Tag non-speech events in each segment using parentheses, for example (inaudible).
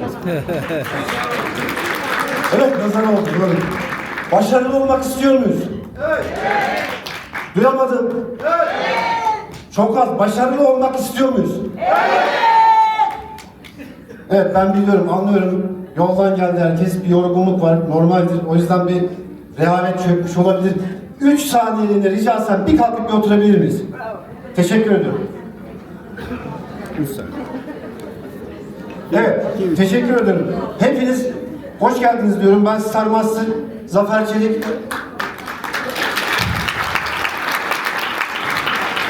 (laughs) evet nazar oldu. Böyle. Başarılı olmak istiyor muyuz? Evet. Duyamadım. Evet. Çok az. Başarılı olmak istiyor muyuz? Evet ben biliyorum, anlıyorum. Yoldan geldi herkes, bir yorgunluk var, normaldir. O yüzden bir rehavet çökmüş olabilir. Üç saniyeliğine rica etsem bir kalkıp bir oturabilir miyiz? Teşekkür ediyorum. Evet, teşekkür ederim. Hepiniz hoş geldiniz diyorum. Ben Star Master Zafer Çelik.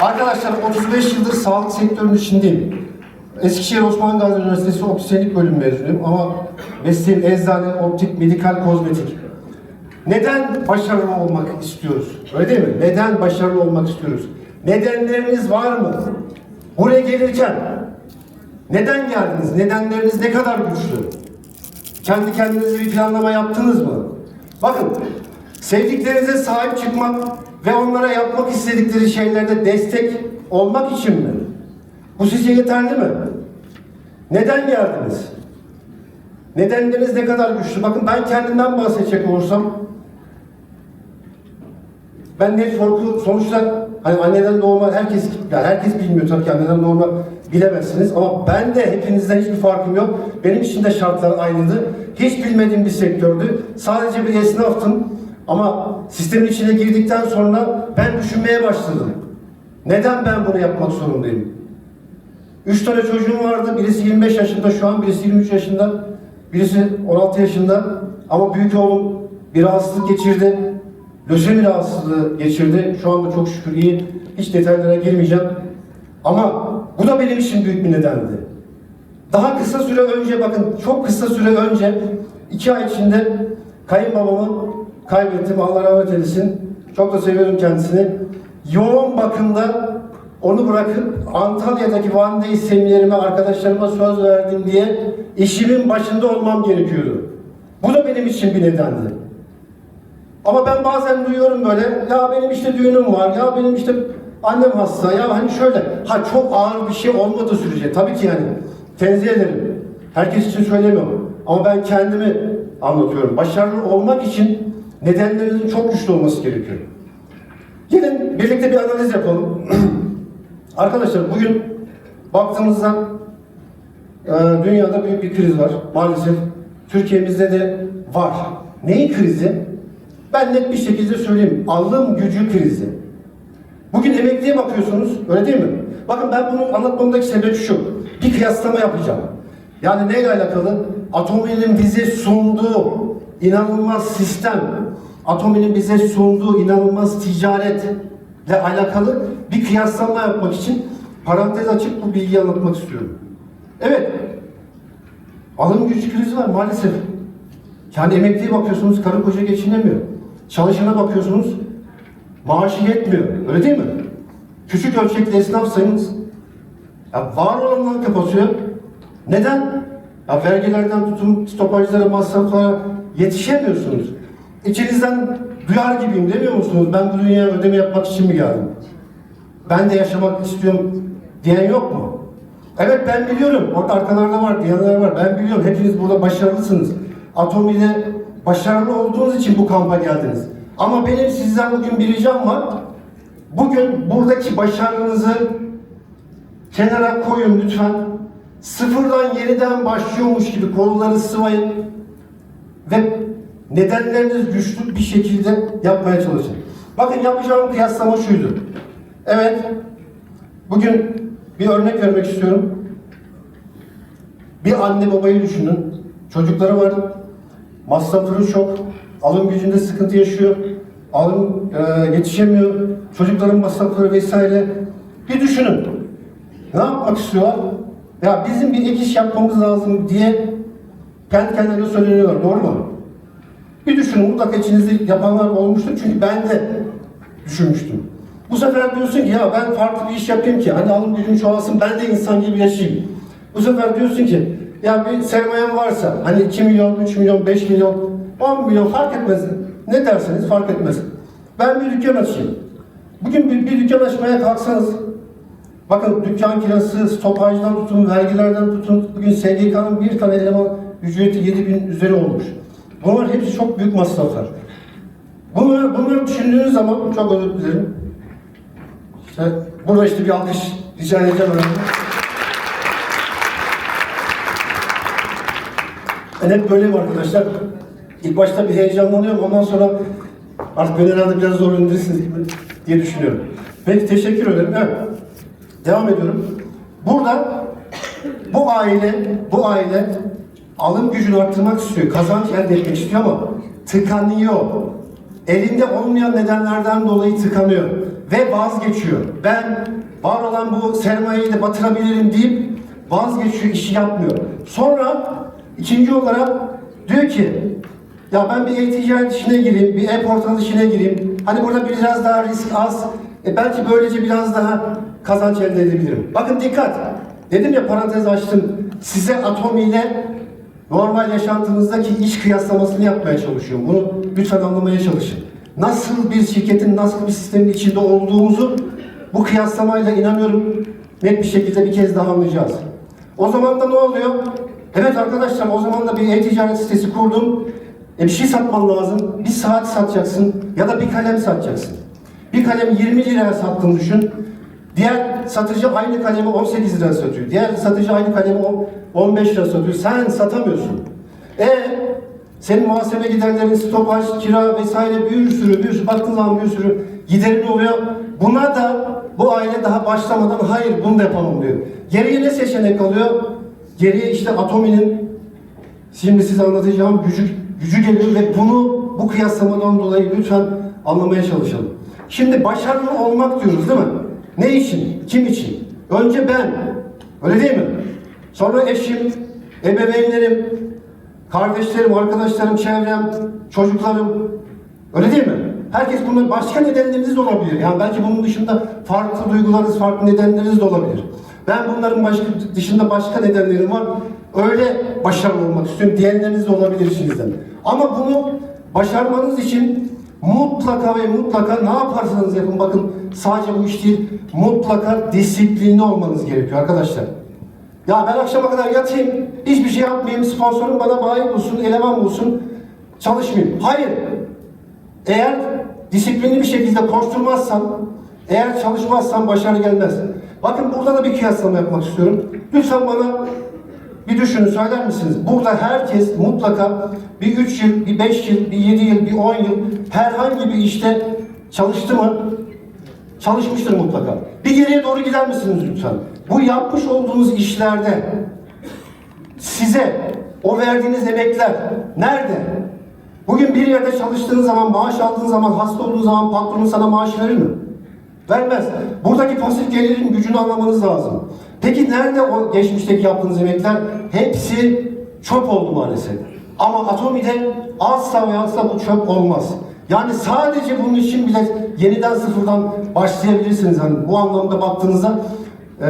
Arkadaşlar 35 yıldır sağlık sektörünün içindeyim. Eskişehir Osman Gazi Üniversitesi Optisyenlik bölümü mezunuyum ama mesleğim eczane, optik, medikal, kozmetik. Neden başarılı olmak istiyoruz? Öyle değil mi? Neden başarılı olmak istiyoruz? Nedenleriniz var mı? Buraya gelirken neden geldiniz? Nedenleriniz ne kadar güçlü? Kendi kendinize bir planlama yaptınız mı? Bakın, sevdiklerinize sahip çıkmak ve onlara yapmak istedikleri şeylerde destek olmak için mi? Bu sizce yeterli mi? Neden geldiniz? Nedenleriniz ne kadar güçlü? Bakın ben kendimden bahsedecek olursam ben korku sonuçta hani anneden doğma herkes ya herkes bilmiyor tabii ki anneden doğma bilemezsiniz ama ben de hepinizden hiçbir farkım yok. Benim için de şartlar aynıydı. Hiç bilmediğim bir sektördü. Sadece bir esnaftım ama sistemin içine girdikten sonra ben düşünmeye başladım. Neden ben bunu yapmak zorundayım? Üç tane çocuğum vardı. Birisi 25 yaşında şu an, birisi 23 yaşında, birisi 16 yaşında. Ama büyük oğlum bir rahatsızlık geçirdi. Lösemi rahatsızlığı geçirdi. Şu anda çok şükür iyi. Hiç detaylara girmeyeceğim. Ama bu da benim için büyük bir nedendi. Daha kısa süre önce bakın çok kısa süre önce iki ay içinde kayınbabamı kaybettim. Allah rahmet eylesin. Çok da seviyorum kendisini. Yoğun bakımda onu bırakıp Antalya'daki Van Day seminerime arkadaşlarıma söz verdim diye işimin başında olmam gerekiyordu. Bu da benim için bir nedendi. Ama ben bazen duyuyorum böyle, ya benim işte düğünüm var, ya benim işte annem hasta, ya hani şöyle, ha çok ağır bir şey olmadığı sürece, tabii ki yani tenzih ederim. Herkes için söylemiyorum. Ama ben kendimi anlatıyorum. Başarılı olmak için nedenlerinizin çok güçlü olması gerekiyor. Gelin birlikte bir analiz yapalım. (clears throat) Arkadaşlar bugün baktığımızda e, dünyada büyük bir kriz var. Maalesef Türkiye'mizde de var. Neyin krizi? Ben net bir şekilde söyleyeyim. Alım gücü krizi. Bugün emekliye bakıyorsunuz, öyle değil mi? Bakın ben bunu anlatmamdaki sebep şu. Bir kıyaslama yapacağım. Yani neyle alakalı? Atomi'nin bize sunduğu inanılmaz sistem, Atomi'nin bize sunduğu inanılmaz ticaretle alakalı bir kıyaslama yapmak için parantez açıp bu bilgiyi anlatmak istiyorum. Evet, alım gücü krizi var maalesef. Yani emekliye bakıyorsunuz, karı koca geçinemiyor. Çalışana bakıyorsunuz, maaşı yetmiyor. Öyle değil mi? Küçük ölçekli esnaf sayınız ya var olanları kapatıyor. Neden? Ya vergilerden tutun stopajlara, masraflara yetişemiyorsunuz. İçinizden duyar gibiyim demiyor musunuz? Ben bu dünyaya ödeme yapmak için mi geldim? Ben de yaşamak istiyorum diyen yok mu? Evet ben biliyorum. Orada arkalarda var, diyenler var. Ben biliyorum. Hepiniz burada başarılısınız. Atomi'de başarılı olduğunuz için bu kampa geldiniz. Ama benim sizden bugün bir ricam var. Bugün buradaki başarınızı kenara koyun lütfen. Sıfırdan yeniden başlıyormuş gibi kolları sıvayın ve nedenleriniz güçlü bir şekilde yapmaya çalışın. Bakın yapacağım kıyaslama şuydu. Evet, bugün bir örnek vermek istiyorum. Bir anne babayı düşünün. Çocukları var. Masrafları çok. Alım gücünde sıkıntı yaşıyor. Alım e, yetişemiyor. Çocukların masrafları vesaire. Bir düşünün. Ne yapmak istiyorlar? Ya bizim bir ek iş yapmamız lazım diye kendi kendilerine söyleniyorlar. Doğru mu? Bir düşünün. Mutlaka içinizde yapanlar olmuştur. Çünkü ben de düşünmüştüm. Bu sefer diyorsun ki ya ben farklı bir iş yapayım ki hani alım gücüm çoğalsın ben de insan gibi yaşayayım. Bu sefer diyorsun ki ya bir sermayen varsa hani 2 milyon, 3 milyon, 5 milyon, 10 milyon fark etmez. Ne derseniz fark etmez. Ben bir dükkan açayım. Bugün bir, bir dükkan açmaya kalksanız Bakın dükkan kirası, stopajdan tutun, vergilerden tutun. Bugün SGK'nın bir tane eleman ücreti 7 bin üzeri olmuş. Bunlar hepsi çok büyük masraflar. Bunları, bunları düşündüğünüz zaman çok özür dilerim. İşte burada işte bir alkış rica edeceğim. Ben hep böyleyim arkadaşlar. İlk başta bir heyecanlanıyorum. Ondan sonra artık beni herhalde biraz zor indirirsiniz gibi diye düşünüyorum. Peki teşekkür ederim. Evet. Devam ediyorum. Burada bu aile, bu aile alım gücünü arttırmak istiyor, kazanç elde etmek istiyor ama tıkanıyor. Elinde olmayan nedenlerden dolayı tıkanıyor ve vazgeçiyor. Ben var olan bu sermayeyi de batırabilirim deyip vazgeçiyor, işi yapmıyor. Sonra ikinci olarak diyor ki ya ben bir e-ticaret işine gireyim, bir e-portal işine gireyim. Hani burada biraz daha risk az. E belki böylece biraz daha kazanç elde edebilirim. Bakın dikkat. Dedim ya parantez açtım. Size Atomi ile normal yaşantınızdaki iş kıyaslamasını yapmaya çalışıyorum. Bunu lütfen anlamaya çalışın. Nasıl bir şirketin, nasıl bir sistemin içinde olduğumuzu bu kıyaslamayla inanıyorum net bir şekilde bir kez daha anlayacağız. O zaman da ne oluyor? Evet arkadaşlar o zaman da bir e-ticaret sitesi kurdum. E bir şey satman lazım. Bir saat satacaksın ya da bir kalem satacaksın. Bir kalem 20 liraya sattığını düşün. Diğer satıcı aynı kalemi 18 lira satıyor. Diğer satıcı aynı kalemi on- 15 lira satıyor. Sen satamıyorsun. E senin muhasebe giderlerin, stopaj, kira vesaire bir sürü bir sürü baktığın zaman bir sürü giderin oluyor. Buna da bu aile daha başlamadan hayır bunu da yapamam diyor. Geriye ne seçenek kalıyor? Geriye işte Atomi'nin Şimdi size anlatacağım gücü, gücü geliyor ve bunu bu kıyaslamadan dolayı lütfen anlamaya çalışalım. Şimdi başarılı olmak diyoruz değil mi? Ne için? Kim için? Önce ben. Öyle değil mi? Sonra eşim, ebeveynlerim, kardeşlerim, arkadaşlarım, çevrem, çocuklarım. Öyle değil mi? Herkes bunun başka nedenleriniz de olabilir. Yani belki bunun dışında farklı duygularınız, farklı nedenleriniz de olabilir. Ben bunların başka, dışında başka nedenlerim var. Öyle başarılı olmak istiyorum diyenleriniz de olabilir içinizden. Ama bunu başarmanız için mutlaka ve mutlaka ne yaparsanız yapın bakın sadece bu iş değil mutlaka disiplinli olmanız gerekiyor arkadaşlar. Ya ben akşama kadar yatayım, hiçbir şey yapmayayım, sponsorum bana bayi bulsun, eleman bulsun, çalışmayayım. Hayır. Eğer disiplinli bir şekilde koşturmazsan, eğer çalışmazsan başarı gelmez. Bakın burada da bir kıyaslama yapmak istiyorum. Lütfen bana bir düşünün, söyler misiniz? Burada herkes mutlaka bir 3 yıl, bir 5 yıl, bir 7 yıl, bir 10 yıl herhangi bir işte çalıştı mı? Çalışmıştır mutlaka. Bir geriye doğru gider misiniz lütfen? Bu yapmış olduğunuz işlerde size o verdiğiniz emekler nerede? Bugün bir yerde çalıştığın zaman, maaş aldığın zaman, hasta olduğun zaman patronun sana maaş verir mi? Vermez. Buradaki pasif gelirin gücünü anlamanız lazım. Peki nerede o geçmişteki yaptığınız emekler? Hepsi çöp oldu maalesef. Ama Atomi'de asla ve asla bu çöp olmaz. Yani sadece bunun için bile yeniden sıfırdan başlayabilirsiniz. Hani bu anlamda baktığınızda e,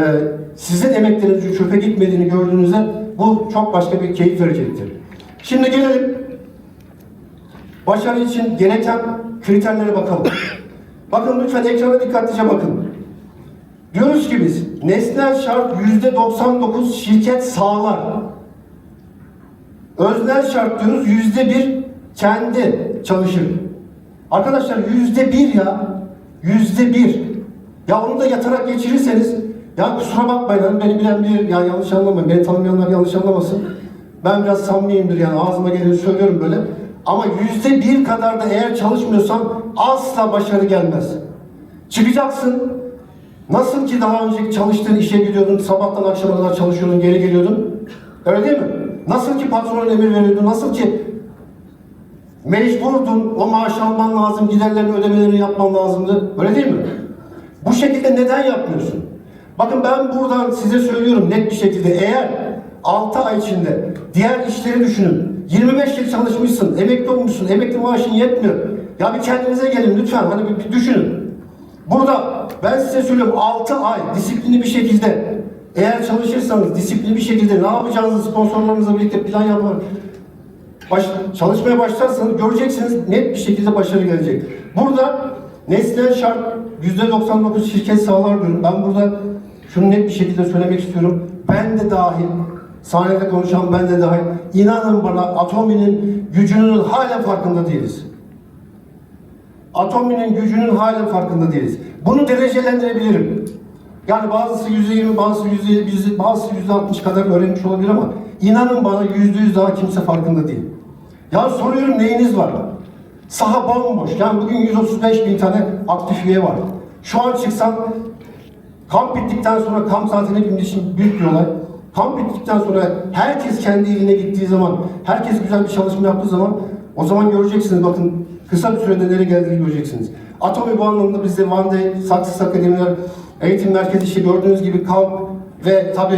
sizin emeklerinizin çöpe gitmediğini gördüğünüzde bu çok başka bir keyif verecektir. Şimdi gelelim başarı için gereken kriterlere bakalım. bakın lütfen ekrana dikkatlice bakın. Diyoruz ki biz nesnel şart yüzde 99 şirket sağlar. Öznel şart diyoruz yüzde bir kendi çalışır. Arkadaşlar yüzde bir ya. Yüzde bir. Ya onu da yatarak geçirirseniz ya kusura bakmayın beni bilen bir ya yanlış anlamayın. Beni tanımayanlar yanlış anlamasın. Ben biraz samimiyimdir yani ağzıma geliyor söylüyorum böyle. Ama yüzde bir kadar da eğer çalışmıyorsan asla başarı gelmez. Çıkacaksın. Nasıl ki daha önceki çalıştığın işe gidiyordun, sabahtan akşama kadar çalışıyordun, geri geliyordun. Öyle değil mi? Nasıl ki patronun emir veriyordu, nasıl ki mecburdun, o maaş alman lazım, giderlerini ödemelerini yapman lazımdı. Öyle değil mi? Bu şekilde neden yapmıyorsun? Bakın ben buradan size söylüyorum net bir şekilde eğer 6 ay içinde diğer işleri düşünün. 25 yıl çalışmışsın, emekli olmuşsun, emekli maaşın yetmiyor. Ya bir kendinize gelin lütfen hani bir, bir düşünün. Burada ben size söylüyorum 6 ay disiplinli bir şekilde eğer çalışırsanız disiplinli bir şekilde ne yapacağınızı sponsorlarınızla birlikte plan yapar. Baş, çalışmaya başlarsanız göreceksiniz net bir şekilde başarı gelecek. Burada nesnel şart %99 şirket sağlar diyorum. Ben burada şunu net bir şekilde söylemek istiyorum. Ben de dahil, sahnede konuşan ben de dahil, inanın bana Atomi'nin gücünün hala farkında değiliz. Atomi'nin gücünün hala farkında değiliz. Bunu derecelendirebilirim. Yani bazısı yüzde yirmi, bazısı yüzde yüzde, bazısı yüzde altmış kadar öğrenmiş olabilir ama inanın bana yüzde yüz daha kimse farkında değil. Ya soruyorum neyiniz var? Saha bomboş. Yani bugün 135 bin tane aktif üye var. Şu an çıksam kamp bittikten sonra kamp saatine bindiği için büyük bir olay. Kamp bittikten sonra herkes kendi iline gittiği zaman, herkes güzel bir çalışma yaptığı zaman o zaman göreceksiniz bakın kısa bir sürede nereye geldiğini göreceksiniz. Atomi bu anlamda bizde Van'da Saksız Akademiler Eğitim Merkezi işte gördüğünüz gibi kamp ve tabi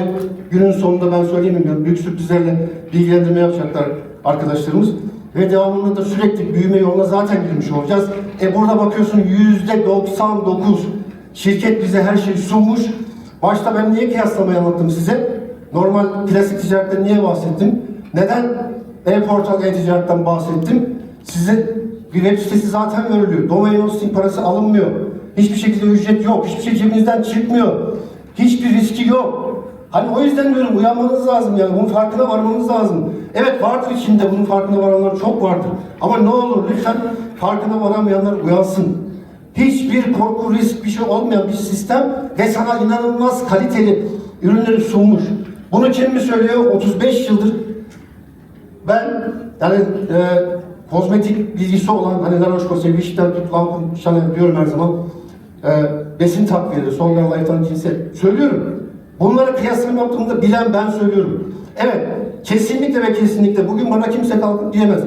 günün sonunda ben söyleyeyim büyük sürprizlerle bilgilendirme yapacaklar arkadaşlarımız. Ve devamında da sürekli büyüme yoluna zaten girmiş olacağız. E burada bakıyorsun yüzde 99 şirket bize her şeyi sunmuş. Başta ben niye kıyaslamayı anlattım size? Normal klasik ticaretten niye bahsettim? Neden e-portal e-ticaretten bahsettim? Size web sitesi zaten veriliyor. Domain hosting parası alınmıyor. Hiçbir şekilde ücret yok. Hiçbir şey cebinizden çıkmıyor. Hiçbir riski yok. Hani o yüzden diyorum uyanmanız lazım yani bunun farkına varmanız lazım. Evet vardır içinde bunun farkına varanlar çok vardır. Ama ne olur lütfen farkına varamayanlar uyansın. Hiçbir korku, risk bir şey olmayan bir sistem ve sana inanılmaz kaliteli ürünleri sunmuş. Bunu kim mi söylüyor? 35 yıldır ben yani e, kozmetik bilgisi olan hani La Roche-Posay, Vichy, tut, Lancome, Chanel diyorum her zaman. E, besin takviyeleri, son lifetime cinsel söylüyorum. Bunları kıyaslama yaptığımda bilen ben söylüyorum. Evet, kesinlikle ve kesinlikle bugün bana kimse kalkıp diyemez.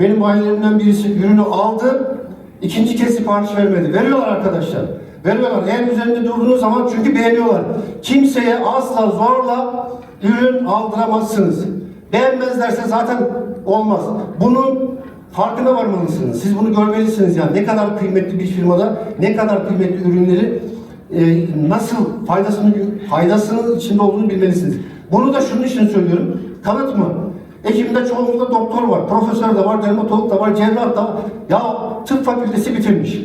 Benim ailelerimden birisi ürünü aldı, ikinci kez sipariş vermedi. Veriyorlar arkadaşlar. Veriyorlar. Eğer üzerinde durduğunuz zaman çünkü beğeniyorlar. Kimseye asla zorla ürün aldıramazsınız. Beğenmezlerse zaten olmaz. Bunun farkına varmalısınız. Siz bunu görmelisiniz yani. Ne kadar kıymetli bir firmada, ne kadar kıymetli ürünleri e, nasıl faydasının faydasının içinde olduğunu bilmelisiniz. Bunu da şunun için söylüyorum. Kanıt mı? Ekibimde çoğunlukla doktor var, profesör de var, dermatolog da var, cerrah da var. Ya tıp fakültesi bitirmiş.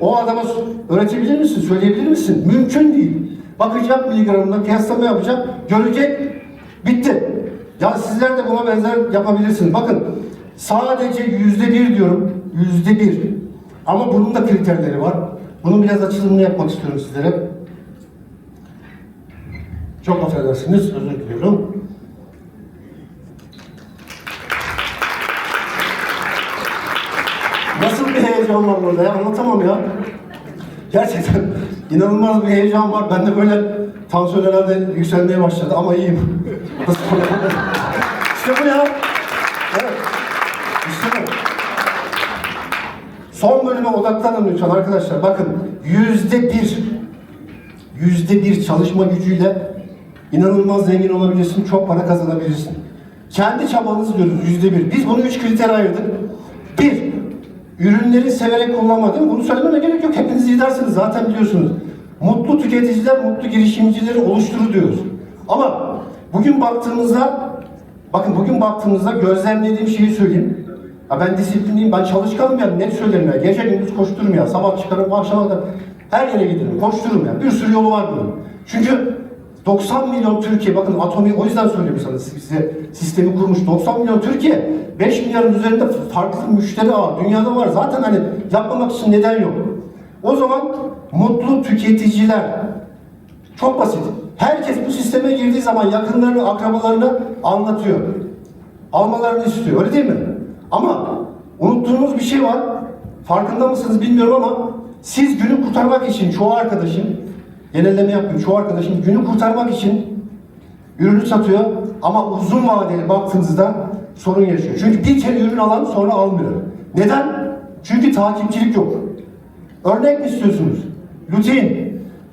O adama öğretebilir misin, söyleyebilir misin? Mümkün değil. Bakacak miligramına, kıyaslama yapacak, görecek, bitti. Ya sizler de buna benzer yapabilirsiniz. Bakın sadece yüzde bir diyorum, yüzde bir. Ama bunun da kriterleri var. Bunun biraz açılımını yapmak istiyorum sizlere. Çok affedersiniz, özür diliyorum. Nasıl bir heyecan var burada ya, anlatamam ya. Gerçekten (laughs) inanılmaz bir heyecan var. Ben de böyle tansiyon herhalde yükselmeye başladı ama iyiyim. (laughs) Nasıl (laughs) bu ya. Son bölüme odaklanın lütfen arkadaşlar. Bakın yüzde bir, yüzde bir çalışma gücüyle inanılmaz zengin olabilirsin, çok para kazanabilirsin. Kendi çabanızı diyoruz yüzde bir. Biz bunu üç kriter ayırdık. Bir, ürünleri severek kullanmadım. Bunu söylememe gerek yok. Hepiniz izlersiniz zaten biliyorsunuz. Mutlu tüketiciler, mutlu girişimcileri oluşturur diyoruz. Ama bugün baktığımızda, bakın bugün baktığımızda gözlemlediğim şeyi söyleyeyim. Ya ben disiplinliyim, ben çalışkanım ya, net söylerim ya. Gece gündüz koştururum ya, sabah çıkarım, akşama kadar her yere giderim, koştururum ya. Bir sürü yolu var bunun. Çünkü 90 milyon Türkiye, bakın Atomi o yüzden söylüyorum sana size sistemi kurmuş. 90 milyon Türkiye, 5 milyarın üzerinde farklı müşteri ağı dünyada var. Zaten hani yapmamak için neden yok. O zaman mutlu tüketiciler çok basit. Herkes bu sisteme girdiği zaman yakınlarını, akrabalarını anlatıyor. Almalarını istiyor. Öyle değil mi? Ama unuttuğunuz bir şey var. Farkında mısınız bilmiyorum ama siz günü kurtarmak için çoğu arkadaşın genelleme yapmıyorum. Çoğu arkadaşın günü kurtarmak için ürünü satıyor ama uzun vadeli baktığınızda sorun yaşıyor. Çünkü bir kere ürün alan sonra almıyor. Neden? Çünkü takipçilik yok. Örnek mi istiyorsunuz? Lutein.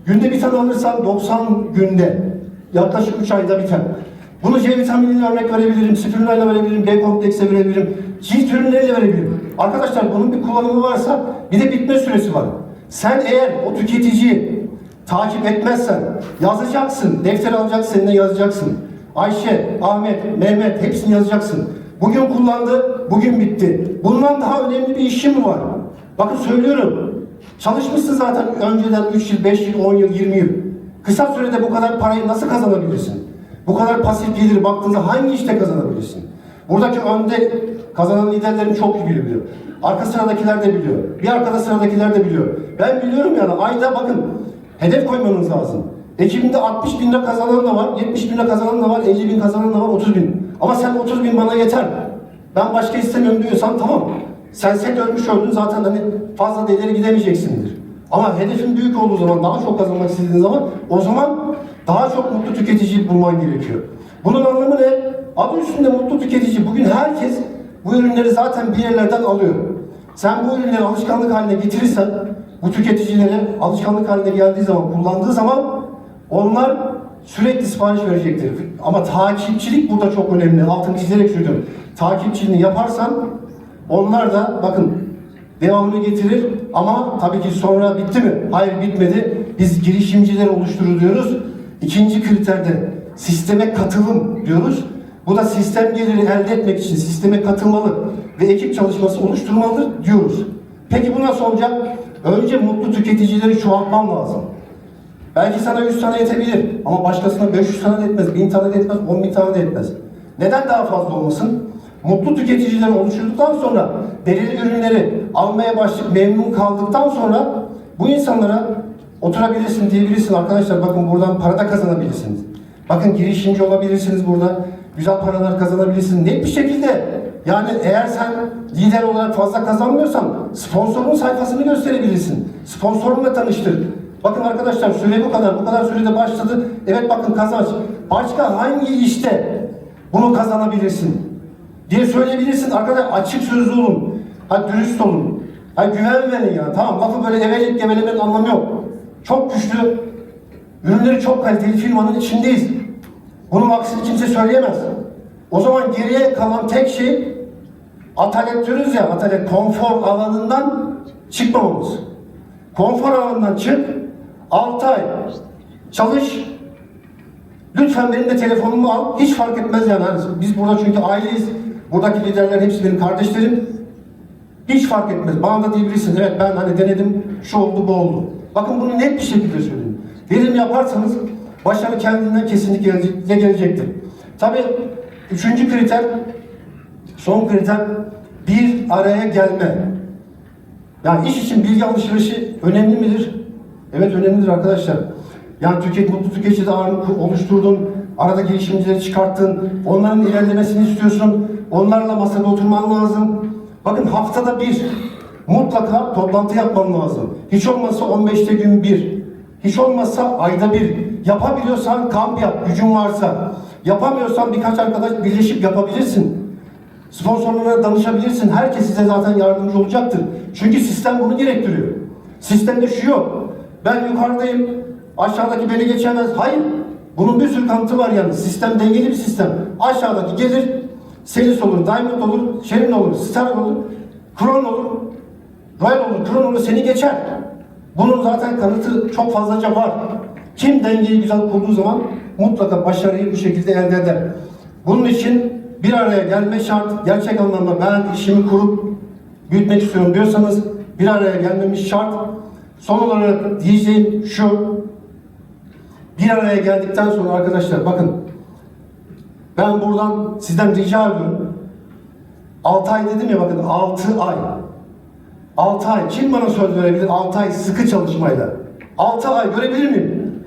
Günde bir tane alırsan 90 günde yaklaşık 3 ayda biter. Bunu C vitaminine örnek verebilirim, spirulinayla verebilirim, B komplekse verebilirim, cilt ürünleriyle verebilirim. Arkadaşlar bunun bir kullanımı varsa bir de bitme süresi var. Sen eğer o tüketiciyi takip etmezsen yazacaksın, defter alacaksın, seninle yazacaksın. Ayşe, Ahmet, Mehmet hepsini yazacaksın. Bugün kullandı, bugün bitti. Bundan daha önemli bir işim mi var? Bakın söylüyorum. Çalışmışsın zaten önceden 3 yıl, 5 yıl, 10 yıl, 20 yıl. Kısa sürede bu kadar parayı nasıl kazanabilirsin? Bu kadar pasif geliri baktığında hangi işte kazanabilirsin? Buradaki önde kazanan liderlerin çok iyi biliyor. Arka sıradakiler de biliyor. Bir arkada sıradakiler de biliyor. Ben biliyorum yani ayda bakın hedef koymanız lazım. Ekibinde 60 bin lira kazanan da var, 70 bin lira kazanan da var, 50 bin kazanan da var, 30 bin. Ama sen 30 bin bana yeter. Ben başka istemiyorum diyorsan tamam. Sen set ölmüş öldün zaten hani fazla ileri gidemeyeceksindir. Ama hedefin büyük olduğu zaman, daha çok kazanmak istediğin zaman o zaman daha çok mutlu tüketiciyi bulman gerekiyor. Bunun anlamı ne? Adı üstünde mutlu tüketici. Bugün herkes bu ürünleri zaten bir yerlerden alıyor. Sen bu ürünleri alışkanlık haline getirirsen, bu tüketicilere alışkanlık haline geldiği zaman, kullandığı zaman onlar sürekli sipariş verecektir. Ama takipçilik burada çok önemli. Altını çizerek söylüyorum. Takipçiliğini yaparsan onlar da bakın devamını getirir ama tabii ki sonra bitti mi? Hayır bitmedi. Biz girişimciler oluşturur diyoruz. İkinci kriterde sisteme katılım diyoruz. Bu da sistem geliri elde etmek için sisteme katılmalı ve ekip çalışması oluşturmalıdır diyoruz. Peki bu nasıl olacak? Önce mutlu tüketicileri çoğaltmam lazım. Belki sana 100 tane yetebilir ama başkasına 500 tane de etmez, 1000 tane de etmez, 10 bin tane de etmez. Neden daha fazla olmasın? Mutlu tüketiciler oluşturduktan sonra belirli ürünleri almaya başlayıp memnun kaldıktan sonra bu insanlara oturabilirsin diyebilirsin arkadaşlar bakın buradan para da kazanabilirsiniz. Bakın girişimci olabilirsiniz burada. Güzel paralar kazanabilirsiniz. Net bir şekilde yani eğer sen lider olarak fazla kazanmıyorsan sponsorun sayfasını gösterebilirsin. Sponsorunla tanıştır. Bakın arkadaşlar süre bu kadar. Bu kadar sürede başladı. Evet bakın kazanç. Başka hangi işte bunu kazanabilirsin? diye söyleyebilirsin. Arkadaşlar açık sözlü olun. Ha dürüst olun. Ha güven verin ya. Tamam lafı böyle eveleyip gevelemenin anlamı yok. Çok güçlü. Ürünleri çok kaliteli firmanın içindeyiz. Bunun aksini kimse söyleyemez. O zaman geriye kalan tek şey atalet diyoruz ya atalet konfor alanından çıkmamamız. Konfor alanından çık. 6 ay çalış. Lütfen benim de telefonumu al. Hiç fark etmez yani. Hani Biz burada çünkü aileyiz. Buradaki liderler hepsi benim kardeşlerim. Hiç fark etmez. Bana da diyebilirsin. Evet ben hani denedim. Şu oldu bu oldu. Bakın bunu net bir şekilde söyleyeyim. Verim yaparsanız başarı kendinden kesinlikle gelecek- gelecektir. Tabii üçüncü kriter son kriter bir araya gelme. Yani iş için bilgi alışverişi önemli midir? Evet önemlidir arkadaşlar. Yani tüket, mutlu tüketici ağını oluşturdun, arada girişimcileri çıkarttın, onların ilerlemesini istiyorsun, onlarla masada oturman lazım. Bakın haftada bir mutlaka toplantı yapman lazım. Hiç olmazsa 15'te gün bir, hiç olmazsa ayda bir. Yapabiliyorsan kamp yap, gücün varsa. Yapamıyorsan birkaç arkadaş birleşip yapabilirsin. Sponsorlara danışabilirsin. Herkes size zaten yardımcı olacaktır. Çünkü sistem bunu gerektiriyor. Sistemde şu yok. Ben yukarıdayım. Aşağıdaki beni geçemez. Hayır. Bunun bir sürü kanıtı var yani. Sistem dengeli bir sistem. Aşağıdaki gelir. Selis olur, Diamond olur, Şerin olur, Star olur, Kron olur, Royal olur, Kron olur seni geçer. Bunun zaten kanıtı çok fazlaca var. Kim dengeyi güzel kurduğu zaman mutlaka başarıyı bu şekilde elde eder. Bunun için bir araya gelme şart. Gerçek anlamda ben işimi kurup büyütmek istiyorum diyorsanız bir araya gelmemiz şart. Son olarak diyeceğim şu. Bir araya geldikten sonra arkadaşlar bakın ben buradan sizden rica ediyorum. 6 ay dedim ya bakın 6 ay. 6 ay. Kim bana söz verebilir 6 ay sıkı çalışmayla? 6 ay görebilir miyim?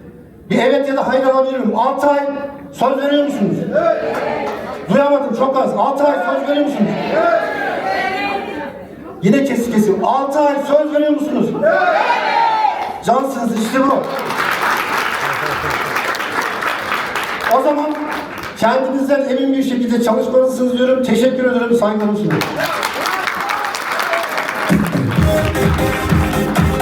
Bir evet ya da hayır alabilir miyim? 6 ay söz veriyor musunuz? Evet. Duyamadım çok az. 6 ay söz veriyor musunuz? Evet. Yine kesik kesik. 6 ay söz veriyor musunuz? Evet. Cansınız işte bu. O zaman kendinizden emin bir şekilde çalışmalısınız diyorum. Teşekkür ederim. Saygılarımı sunuyorum.